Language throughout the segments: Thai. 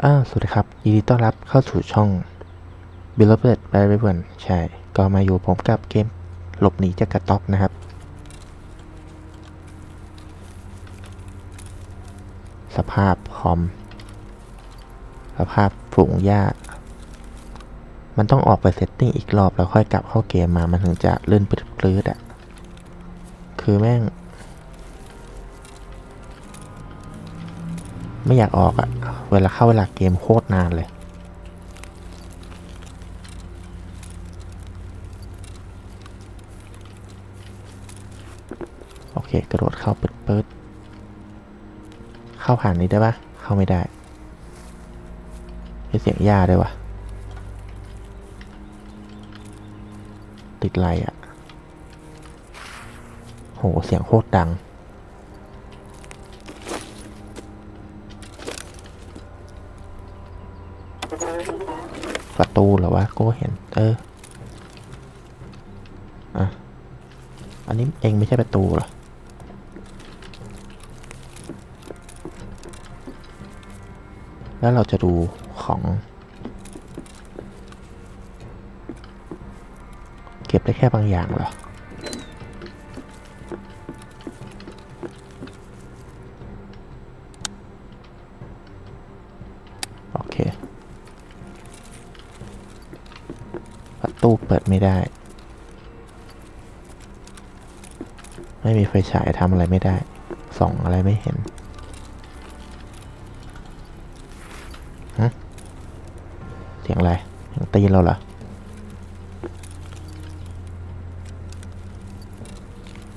อ้าวสวัสดีครับ ยินดีต้อนรับเข้าสู่ช่อง b e l o v e d by r e v e n ใช่ ก็มาอยู่ผมกับเกมหลบหนีจากกระต๊อบนะครับ สภาพคอม สภาพฝูงหญ้า มันต้องออกไปเซตติ้งอีกรอบแล้วค่อยกลับเข้าเกมมา มันถึงจะเลื่อนปลื้ดๆอะคือแม่ง ไม่อยากออกอะเวลาเข้าเวลาเกมโคตรนานเลย โอเค กระโดดเข้าปิดปิดเข้าผ่านนี้ได้ปะเข้าไม่ได้มีเสียงหญ้าด้วยวะติดไรอะโห เสียงโคตรดัง ประตูเหรอวะก็เห็น เออ อะ อันนี้เองไม่ใช่ประตูเหรอ แล้วเราจะดูของ เก็บได้แค่บางอย่างเหรอ ประตูเปิดไม่ได้ ไม่มีไฟฉายทำอะไรไม่ได้ ส่องอะไรไม่เห็นฮะเสียงอะไรเสียงตีนเราเหรอ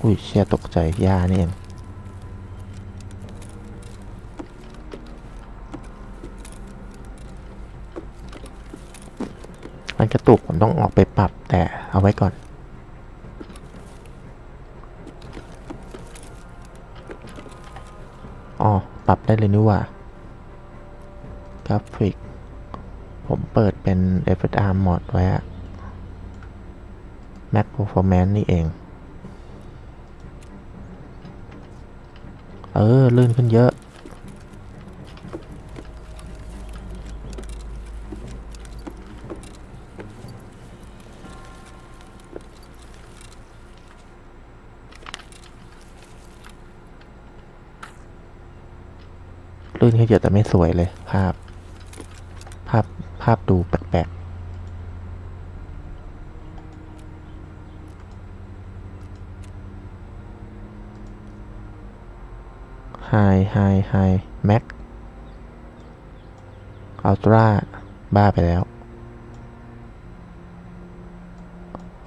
อุ้ยเชี่ยตกใจย่านี่เอง มันกระตุกผมต้องออกไปปรับแต่เอาไว้ก่อน อ๋อ ปรับได้เลยนี่หว่ากราฟิก ผมเปิดเป็น FSR Mod ไว้อะ Mac Performance นี่เอง เออ ลื่นขึ้นเยอะ ลื่นขึ้นเยอะแต่ไม่สวยเลย ภาพ ภาพ ภาพดูแปลกๆไฮไฮไฮแม็กอัลตร้าบ้าไปแล้ว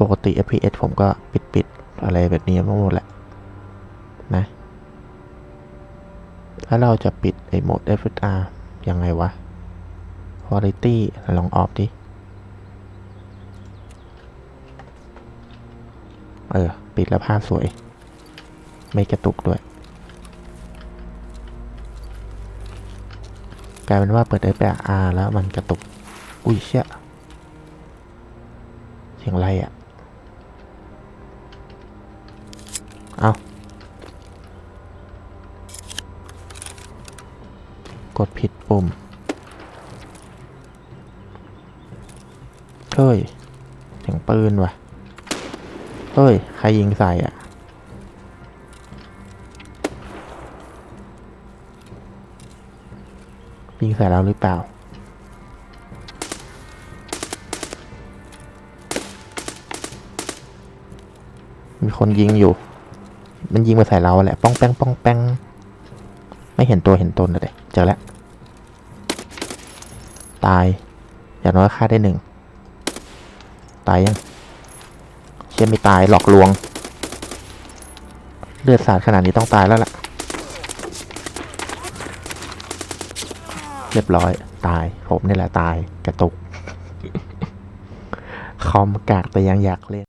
ปกติ FPS ผมก็ปิดปิดๆอะไรแบบนี้มาหมดแหละ แล้วเราจะปิดไอ้โหมด FSR ยังไงวะ Quality ลองออฟดิ เออ ปิดแล้วภาพสวย ไม่กระตุกด้วย กลายเป็นว่าเปิด FSR แล้วมันกระตุก อุ้ยเชี่ยเสียงอะไรอะ่ะ เอา กดผิดปุ่ม เฮ้ยเสียงปืนว่ะ เฮ้ย ใครยิงใส่อะ ยิงใส่เราหรือเปล่ามีคนยิงอยู่ มันยิงมาใส่เราแหละ ป้องแป้งป้องแป้ง ไม่เห็นตัวเห็นตนเลยเจอแล้ว ตาย อย่างน้อยฆ่าได้หนึ่ง ตายยัง เชื่อไม่ตายหลอกลวง เลือดสาดขนาดนี้ต้องตายแล้วล่ะ เรียบร้อย ตาย ผมนี่แหละตาย กระตุก คอมกากแต่ยังอยากเล่น